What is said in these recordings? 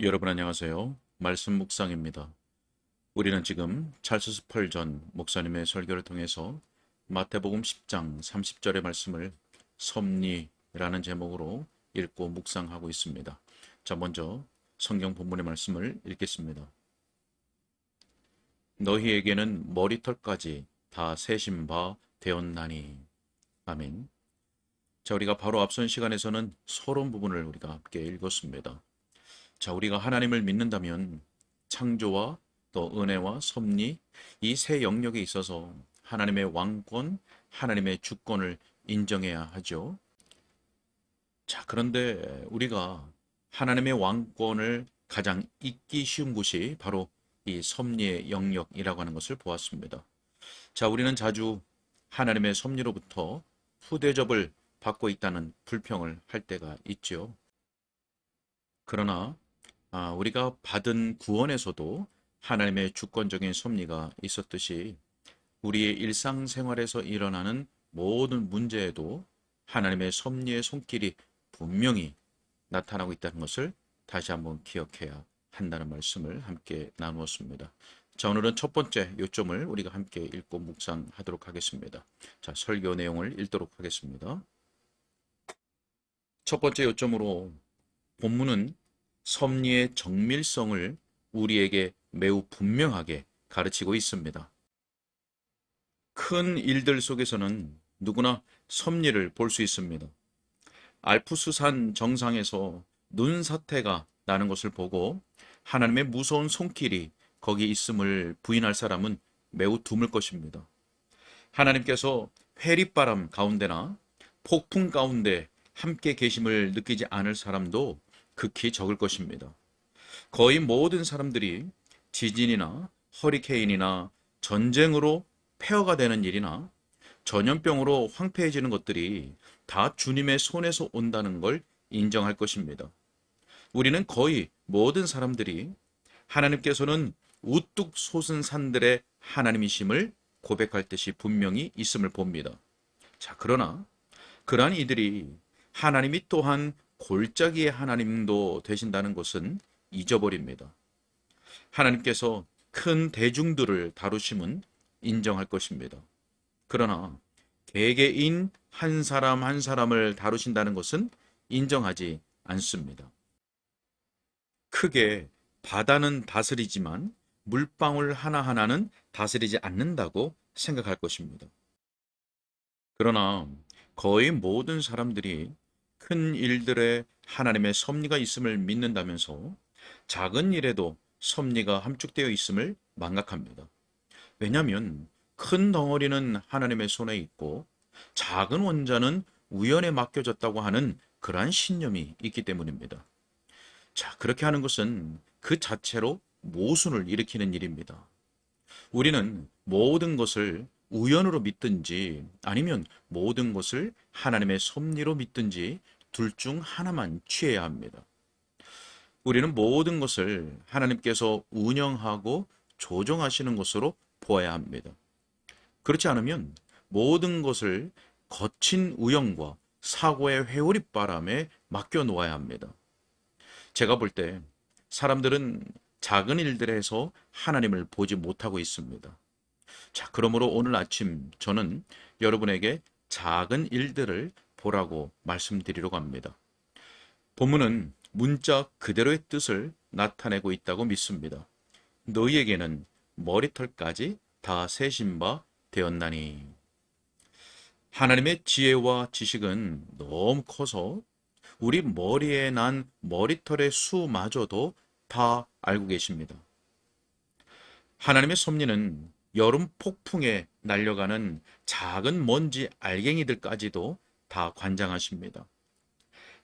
여러분 안녕하세요. 말씀 묵상입니다. 우리는 지금 찰스 스펄전 목사님의 설교를 통해서 마태복음 10장 30절의 말씀을 섭리라는 제목으로 읽고 묵상하고 있습니다. 자, 먼저 성경 본문의 말씀을 읽겠습니다. 너희에게는 머리털까지 다 세신 바 되었나니. 아멘. 자, 우리가 바로 앞선 시간에서는 서론 부분을 우리가 함께 읽었습니다. 자, 우리가 하나님을 믿는다면 창조와 또 은혜와 섭리 이 세 영역에 있어서 하나님의 왕권, 하나님의 주권을 인정해야 하죠. 자, 그런데 우리가 하나님의 왕권을 가장 잊기 쉬운 곳이 바로 이 섭리의 영역이라고 하는 것을 보았습니다. 자, 우리는 자주 하나님의 섭리로부터 후대접을 받고 있다는 불평을 할 때가 있죠. 그러나 아, 우리가 받은 구원에서도 하나님의 주권적인 섭리가 있었듯이 우리의 일상생활에서 일어나는 모든 문제에도 하나님의 섭리의 손길이 분명히 나타나고 있다는 것을 다시 한번 기억해야 한다는 말씀을 함께 나누었습니다. 자, 오늘은 첫 번째 요점을 우리가 함께 읽고 묵상하도록 하겠습니다. 자, 설교 내용을 읽도록 하겠습니다. 첫 번째 요점으로 본문은 섭리의 정밀성을 우리에게 매우 분명하게 가르치고 있습니다. 큰 일들 속에서는 누구나 섭리를 볼 수 있습니다. 알프스산 정상에서 눈 사태가 나는 것을 보고 하나님의 무서운 손길이 거기 있음을 부인할 사람은 매우 드물 것입니다. 하나님께서 회리바람 가운데나 폭풍 가운데 함께 계심을 느끼지 않을 사람도 극히 적을 것입니다. 거의 모든 사람들이 지진이나 허리케인이나 전쟁으로 폐허가 되는 일이나 전염병으로 황폐해지는 것들이 다 주님의 손에서 온다는 걸 인정할 것입니다. 우리는 거의 모든 사람들이 하나님께서는 우뚝 솟은 산들의 하나님이심을 고백할 뜻이 분명히 있음을 봅니다. 자, 그러나 그러한 이들이 하나님이 또한 골짜기의 하나님도 되신다는 것은 잊어버립니다. 하나님께서 큰 대중들을 다루심은 인정할 것입니다. 그러나 개개인 한 사람 한 사람을 다루신다는 것은 인정하지 않습니다. 크게 바다는 다스리지만 물방울 하나하나는 다스리지 않는다고 생각할 것입니다. 그러나 거의 모든 사람들이 큰 일들에 하나님의 섭리가 있음을 믿는다면서 작은 일에도 섭리가 함축되어 있음을 망각합니다. 왜냐하면 큰 덩어리는 하나님의 손에 있고 작은 원자는 우연에 맡겨졌다고 하는 그러한 신념이 있기 때문입니다. 자, 그렇게 하는 것은 그 자체로 모순을 일으키는 일입니다. 우리는 모든 것을 우연으로 믿든지 아니면 모든 것을 하나님의 섭리로 믿든지 둘 중 하나만 취해야 합니다. 우리는 모든 것을 하나님께서 운영하고 조정하시는 것으로 보아야 합니다. 그렇지 않으면 모든 것을 거친 우연과 사고의 회오리 바람에 맡겨 놓아야 합니다. 제가 볼 때 사람들은 작은 일들에서 하나님을 보지 못하고 있습니다. 자, 그러므로 오늘 아침 저는 여러분에게 작은 일들을 보라고 말씀드리려고 합니다. 본문은 문자 그대로의 뜻을 나타내고 있다고 믿습니다. 너희에게는 머리털까지 다 세신 바 되었나니. 하나님의 지혜와 지식은 너무 커서 우리 머리에 난 머리털의 수마저도 다 알고 계십니다. 하나님의 섭리는 여름 폭풍에 날려가는 작은 먼지 알갱이들까지도 다 관장하십니다.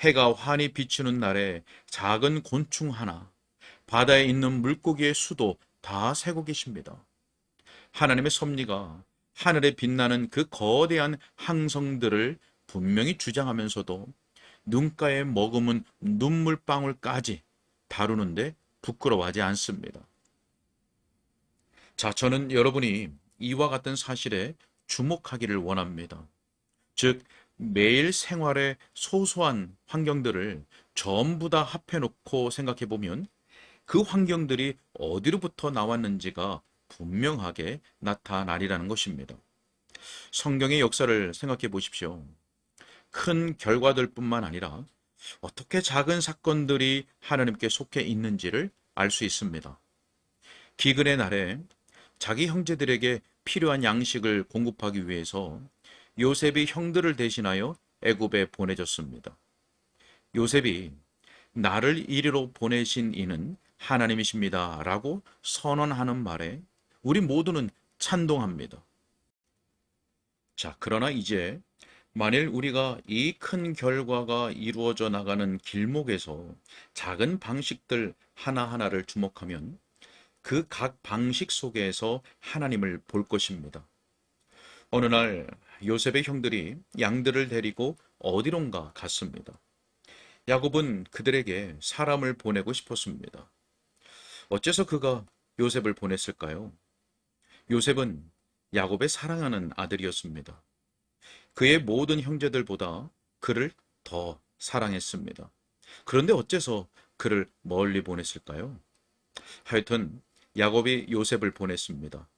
해가 환히 비추는 날에 작은 곤충 하나, 바다에 있는 물고기의 수도 다 세고 계십니다. 하나님의 섭리가 하늘에 빛나는 그 거대한 항성들을 분명히 주장하면서도 눈가에 머금은 눈물방울까지 다루는데 부끄러워하지 않습니다. 자, 저는 여러분이 이와 같은 사실에 주목하기를 원합니다. 즉, 매일 생활의 소소한 환경들을 전부 다 합해놓고 생각해 보면 그 환경들이 어디로부터 나왔는지가 분명하게 나타나리라는 것입니다. 성경의 역사를 생각해 보십시오. 큰 결과들 뿐만 아니라 어떻게 작은 사건들이 하나님께 속해 있는지를 알 수 있습니다. 기근의 날에 자기 형제들에게 필요한 양식을 공급하기 위해서 요셉이 형들을 대신하여 애굽에 보내졌습니다. 요셉이 나를 이리로 보내신 이는 하나님이십니다. 라고 선언하는 말에 우리 모두는 찬동합니다. 자, 그러나 이제 만일 우리가 이 큰 결과가 이루어져 나가는 길목에서 작은 방식들 하나하나를 주목하면 그 각 방식 속에서 하나님을 볼 것입니다. 어느 날 요셉의 형들이 양들을 데리고 어디론가 갔습니다. 야곱은 그들에게 사람을 보내고 싶었습니다. 어째서 그가 요셉을 보냈을까요? 요셉은 야곱의 사랑하는 아들이었습니다. 그의 모든 형제들보다 그를 더 사랑했습니다. 그런데 어째서 그를 멀리 보냈을까요? 하여튼 야곱이 요셉을 보냈습니다.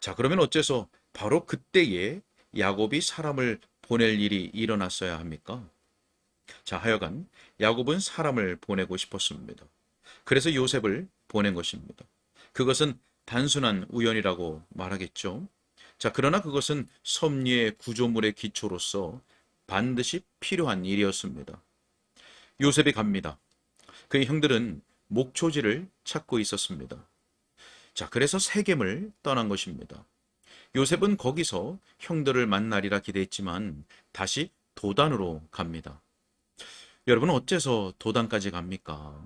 자, 그러면 어째서 바로 그때에 야곱이 사람을 보낼 일이 일어났어야 합니까? 자, 하여간 야곱은 사람을 보내고 싶었습니다. 그래서 요셉을 보낸 것입니다. 그것은 단순한 우연이라고 말하겠죠. 자, 그러나 그것은 섭리의 구조물의 기초로서 반드시 필요한 일이었습니다. 요셉이 갑니다. 그의 형들은 목초지를 찾고 있었습니다. 자, 그래서 세겜을 떠난 것입니다. 요셉은 거기서 형들을 만나리라 기대했지만 다시 도단으로 갑니다. 여러분 어째서 도단까지 갑니까?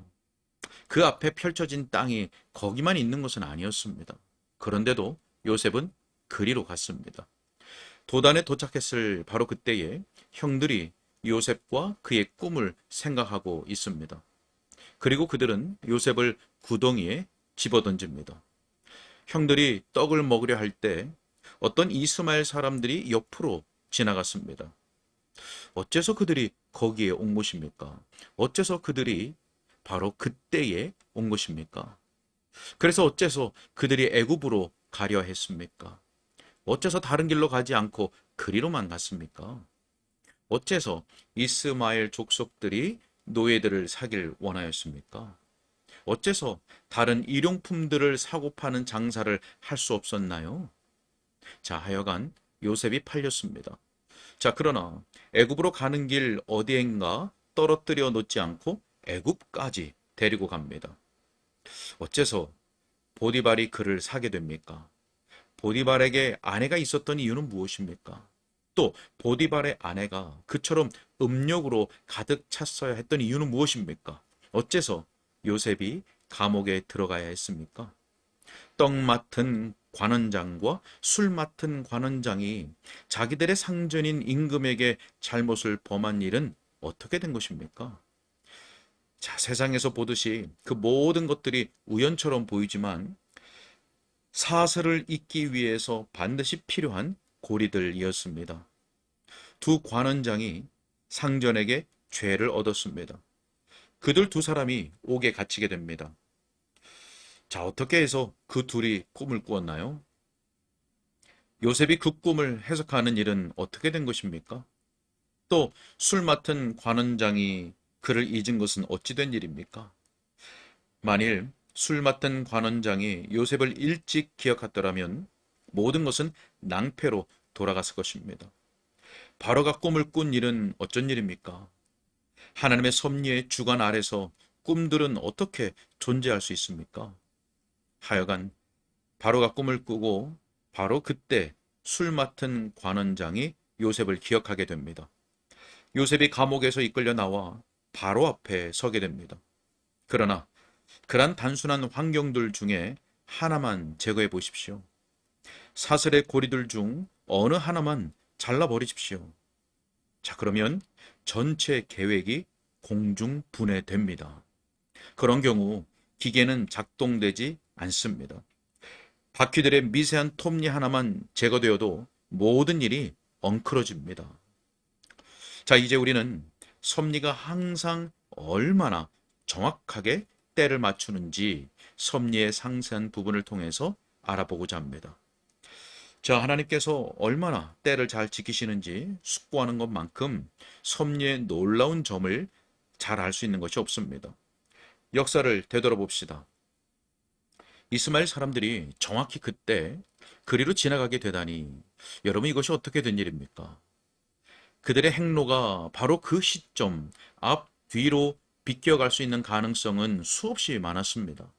그 앞에 펼쳐진 땅이 거기만 있는 것은 아니었습니다. 그런데도 요셉은 그리로 갔습니다. 도단에 도착했을 바로 그때에 형들이 요셉과 그의 꿈을 생각하고 있습니다. 그리고 그들은 요셉을 구덩이에 집어던집니다. 형들이 떡을 먹으려 할 때 어떤 이스마엘 사람들이 옆으로 지나갔습니다. 어째서 그들이 거기에 온 것입니까? 어째서 그들이 바로 그때에 온 것입니까? 그래서 어째서 그들이 애굽으로 가려 했습니까? 어째서 다른 길로 가지 않고 그리로만 갔습니까? 어째서 이스마엘 족속들이 노예들을 사길 원하였습니까? 어째서 다른 일용품들을 사고 파는 장사를 할 수 없었나요? 자, 하여간 요셉이 팔렸습니다. 자, 그러나 애굽으로 가는 길 어디엔가 떨어뜨려 놓지 않고 애굽까지 데리고 갑니다. 어째서 보디발이 그를 사게 됩니까? 보디발에게 아내가 있었던 이유는 무엇입니까? 또 보디발의 아내가 그처럼 음욕으로 가득 찼어야 했던 이유는 무엇입니까? 어째서 요셉이 감옥에 들어가야 했습니까? 떡 맡은 관원장과 술 맡은 관원장이 자기들의 상전인 임금에게 잘못을 범한 일은 어떻게 된 것입니까? 자, 세상에서 보듯이 그 모든 것들이 우연처럼 보이지만 사슬을 잇기 위해서 반드시 필요한 고리들이었습니다. 두 관원장이 상전에게 죄를 얻었습니다. 그들 두 사람이 옥에 갇히게 됩니다. 자, 어떻게 해서 그 둘이 꿈을 꾸었나요? 요셉이 그 꿈을 해석하는 일은 어떻게 된 것입니까? 또 술 맡은 관원장이 그를 잊은 것은 어찌 된 일입니까? 만일 술 맡은 관원장이 요셉을 일찍 기억했더라면 모든 것은 낭패로 돌아갔을 것입니다. 바로가 꿈을 꾼 일은 어쩐 일입니까? 하나님의 섭리의 주관 아래서 꿈들은 어떻게 존재할 수 있습니까? 하여간 바로가 꿈을 꾸고 바로 그때 술 맡은 관원장이 요셉을 기억하게 됩니다. 요셉이 감옥에서 이끌려 나와 바로 앞에 서게 됩니다. 그러나 그런 단순한 환경들 중에 하나만 제거해 보십시오. 사슬의 고리들 중 어느 하나만 잘라버리십시오. 자, 그러면 전체 계획이 공중 분해됩니다. 그런 경우 기계는 작동되지 않습니다. 바퀴들의 미세한 톱니 하나만 제거되어도 모든 일이 엉클어집니다. 자, 이제 우리는 섭리가 항상 얼마나 정확하게 때를 맞추는지 섭리의 상세한 부분을 통해서 알아보고자 합니다. 자, 하나님께서 얼마나 때를 잘 지키시는지 숙고하는 것만큼 섭리의 놀라운 점을 잘 알 수 있는 것이 없습니다. 역사를 되돌아봅시다. 이스마엘 사람들이 정확히 그때 그리로 지나가게 되다니 여러분 이것이 어떻게 된 일입니까? 그들의 행로가 바로 그 시점 앞 뒤로 비껴갈 수 있는 가능성은 수없이 많았습니다.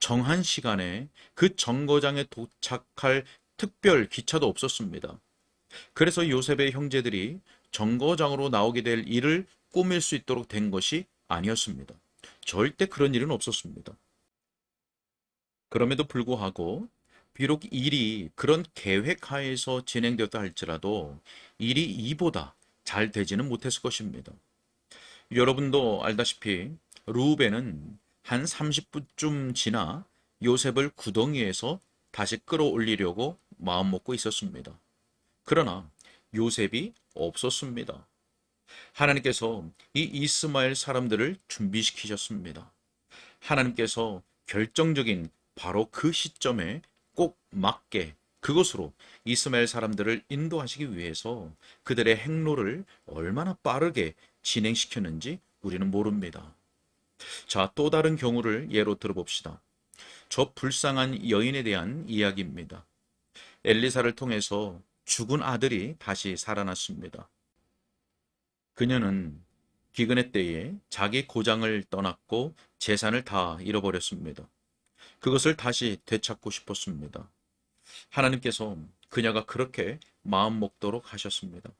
정한 시간에 그 정거장에 도착할 특별 기차도 없었습니다. 그래서 요셉의 형제들이 정거장으로 나오게 될 일을 꾸밀 수 있도록 된 것이 아니었습니다. 절대 그런 일은 없었습니다. 그럼에도 불구하고 비록 일이 그런 계획 하에서 진행되었다 할지라도 일이 이보다 잘 되지는 못했을 것입니다. 여러분도 알다시피 루벤은 한 30분쯤 지나 요셉을 구덩이에서 다시 끌어올리려고 마음먹고 있었습니다. 그러나 요셉이 없었습니다. 하나님께서 이 이스마엘 사람들을 준비시키셨습니다. 하나님께서 결정적인 바로 그 시점에 꼭 맞게 그것으로 이스마엘 사람들을 인도하시기 위해서 그들의 행로를 얼마나 빠르게 진행시켰는지 우리는 모릅니다. 자, 또 다른 경우를 예로 들어봅시다. 저 불쌍한 여인에 대한 이야기입니다. 엘리사를 통해서 죽은 아들이 다시 살아났습니다. 그녀는 기근의 때에 자기 고장을 떠났고 재산을 다 잃어버렸습니다. 그것을 다시 되찾고 싶었습니다. 하나님께서 그녀가 그렇게 마음 먹도록 하셨습니다.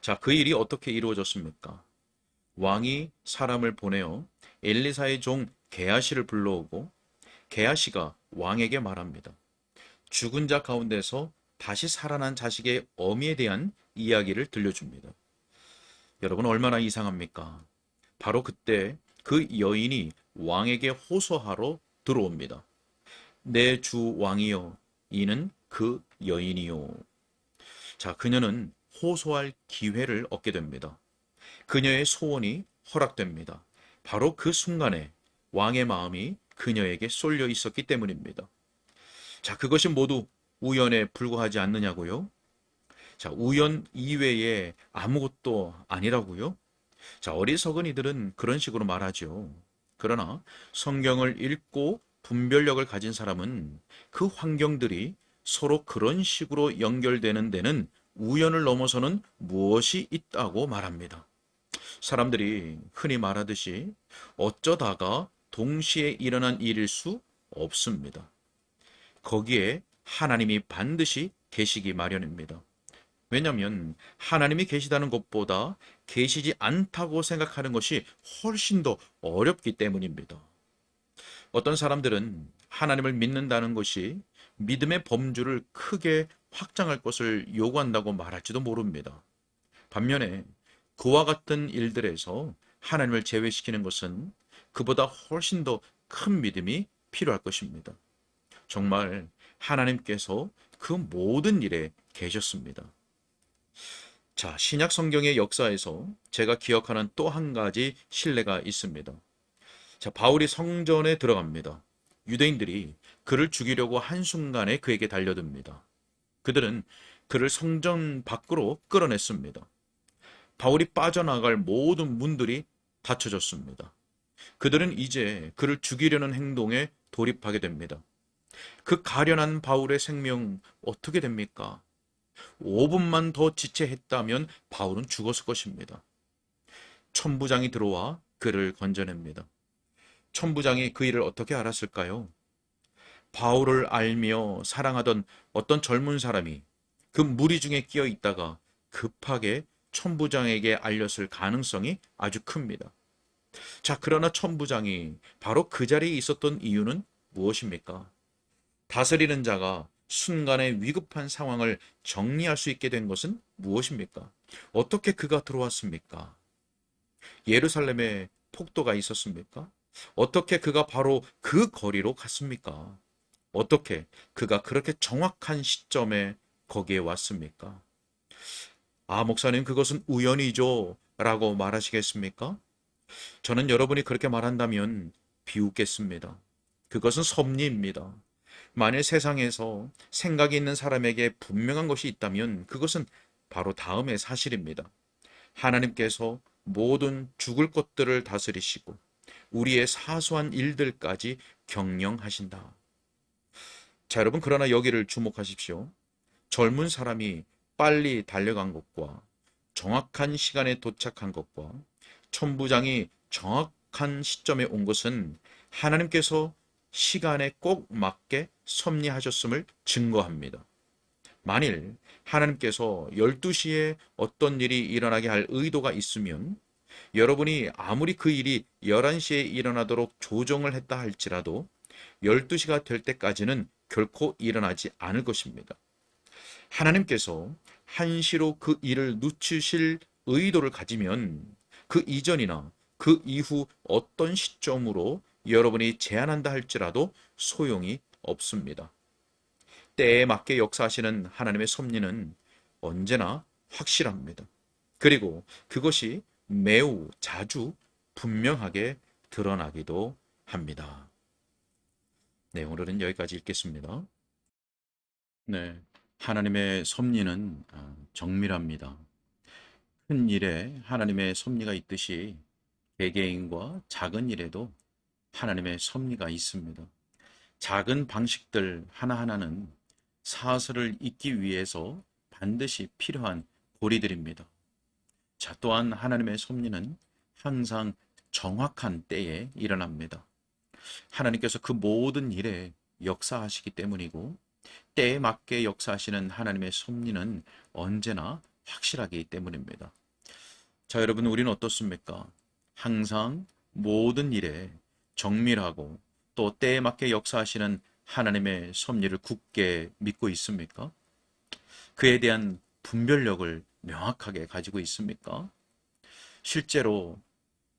자, 그 일이 어떻게 이루어졌습니까? 왕이 사람을 보내어 엘리사의 종 게하시를 불러오고 게하시가 왕에게 말합니다. 죽은 자 가운데서 다시 살아난 자식의 어미에 대한 이야기를 들려줍니다. 여러분 얼마나 이상합니까? 바로 그때 그 여인이 왕에게 호소하러 들어옵니다. 내 주 왕이여, 이는 그 여인이요. 자, 그녀는 호소할 기회를 얻게 됩니다. 그녀의 소원이 허락됩니다. 바로 그 순간에 왕의 마음이 그녀에게 쏠려 있었기 때문입니다. 자, 그것이 모두 우연에 불과하지 않느냐고요? 자, 우연 이외에 아무것도 아니라고요? 자, 어리석은 이들은 그런 식으로 말하죠. 그러나 성경을 읽고 분별력을 가진 사람은 그 환경들이 서로 그런 식으로 연결되는 데는 우연을 넘어서는 무엇이 있다고 말합니다. 사람들이 흔히 말하듯이 어쩌다가 동시에 일어난 일일 수 없습니다. 거기에 하나님이 반드시 계시기 마련입니다. 왜냐하면 하나님이 계시다는 것보다 계시지 않다고 생각하는 것이 훨씬 더 어렵기 때문입니다. 어떤 사람들은 하나님을 믿는다는 것이 믿음의 범주를 크게 확장할 것을 요구한다고 말할지도 모릅니다. 반면에 그와 같은 일들에서 하나님을 제외시키는 것은 그보다 훨씬 더 큰 믿음이 필요할 것입니다. 정말 하나님께서 그 모든 일에 계셨습니다. 자, 신약 성경의 역사에서 제가 기억하는 또 한 가지 신뢰가 있습니다. 자, 바울이 성전에 들어갑니다. 유대인들이 그를 죽이려고 한순간에 그에게 달려듭니다. 그들은 그를 성전 밖으로 끌어냈습니다. 바울이 빠져나갈 모든 문들이 닫혀졌습니다. 그들은 이제 그를 죽이려는 행동에 돌입하게 됩니다. 그 가련한 바울의 생명 어떻게 됩니까? 5분만 더 지체했다면 바울은 죽었을 것입니다. 천부장이 들어와 그를 건져냅니다. 천부장이 그 일을 어떻게 알았을까요? 바울을 알며 사랑하던 어떤 젊은 사람이 그 무리 중에 끼어 있다가 급하게 천부장에게 알렸을 가능성이 아주 큽니다. 자, 그러나 천부장이 바로 그 자리에 있었던 이유는 무엇입니까? 다스리는 자가 순간의 위급한 상황을 정리할 수 있게 된 것은 무엇입니까? 어떻게 그가 들어왔습니까? 예루살렘에 폭도가 있었습니까? 어떻게 그가 바로 그 거리로 갔습니까? 어떻게 그가 그렇게 정확한 시점에 거기에 왔습니까? 아, 목사님, 그것은 우연이죠. 라고 말하시겠습니까? 저는 여러분이 그렇게 말한다면 비웃겠습니다. 그것은 섭리입니다. 만일 세상에서 생각이 있는 사람에게 분명한 것이 있다면 그것은 바로 다음의 사실입니다. 하나님께서 모든 죽을 것들을 다스리시고 우리의 사소한 일들까지 경영하신다. 자, 여러분, 그러나 여기를 주목하십시오. 젊은 사람이 빨리 달려간 것과 정확한 시간에 도착한 것과 천부장이 정확한 시점에 온 것은 하나님께서 시간에 꼭 맞게 섭리하셨음을 증거합니다. 만일 하나님께서 12시에 어떤 일이 일어나게 할 의도가 있으면 여러분이 아무리 그 일이 11시에 일어나도록 조정을 했다 할지라도 12시가 될 때까지는 결코 일어나지 않을 것입니다. 하나님께서 한시로 그 일을 늦추실 의도를 가지면 그 이전이나 그 이후 어떤 시점으로 여러분이 제안한다 할지라도 소용이 없습니다. 때에 맞게 역사하시는 하나님의 섭리는 언제나 확실합니다. 그리고 그것이 매우 자주 분명하게 드러나기도 합니다. 네, 오늘은 여기까지 읽겠습니다. 네, 하나님의 섭리는 아, 정밀합니다. 큰 일에 하나님의 섭리가 있듯이 개개인과 작은 일에도 하나님의 섭리가 있습니다. 작은 방식들 하나하나는 사슬을 잇기 위해서 반드시 필요한 고리들입니다. 자, 또한 하나님의 섭리는 항상 정확한 때에 일어납니다. 하나님께서 그 모든 일에 역사하시기 때문이고 때에 맞게 역사하시는 하나님의 섭리는 언제나 확실하기 때문입니다. 자, 여러분 우리는 어떻습니까? 항상 모든 일에 정밀하고 또 때에 맞게 역사하시는 하나님의 섭리를 굳게 믿고 있습니까? 그에 대한 분별력을 명확하게 가지고 있습니까? 실제로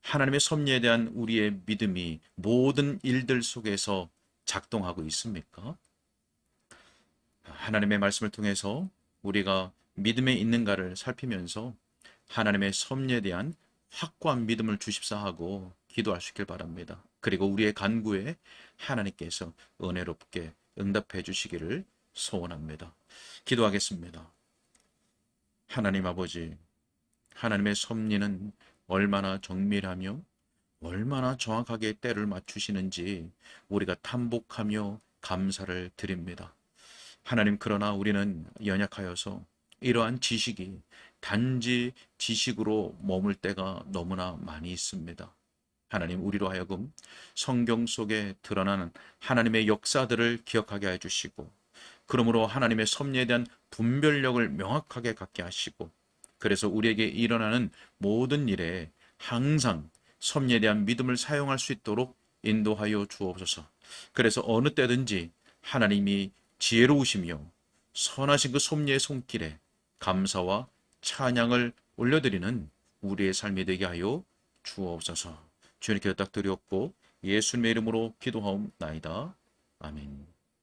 하나님의 섭리에 대한 우리의 믿음이 모든 일들 속에서 작동하고 있습니까? 하나님의 말씀을 통해서 우리가 믿음에 있는가를 살피면서 하나님의 섭리에 대한 확고한 믿음을 주십사 하고 기도할 수 있길 바랍니다. 그리고 우리의 간구에 하나님께서 은혜롭게 응답해 주시기를 소원합니다. 기도하겠습니다. 하나님 아버지, 하나님의 섭리는 얼마나 정밀하며 얼마나 정확하게 때를 맞추시는지 우리가 탐복하며 감사를 드립니다. 하나님 그러나 우리는 연약하여서 이러한 지식이 단지 지식으로 머물 때가 너무나 많이 있습니다. 하나님 우리로 하여금 성경 속에 드러나는 하나님의 역사들을 기억하게 해 주시고 그러므로 하나님의 섭리에 대한 분별력을 명확하게 갖게 하시고 그래서 우리에게 일어나는 모든 일에 항상 섭리에 대한 믿음을 사용할 수 있도록 인도하여 주옵소서. 그래서 어느 때든지 하나님이 지혜로우시며 선하신 그 섭리의 손길에 감사와 찬양을 올려드리는 우리의 삶이 되게 하여 주옵소서. 주님께 부탁드렸고 예수님의 이름으로 기도하옵나이다. 아멘.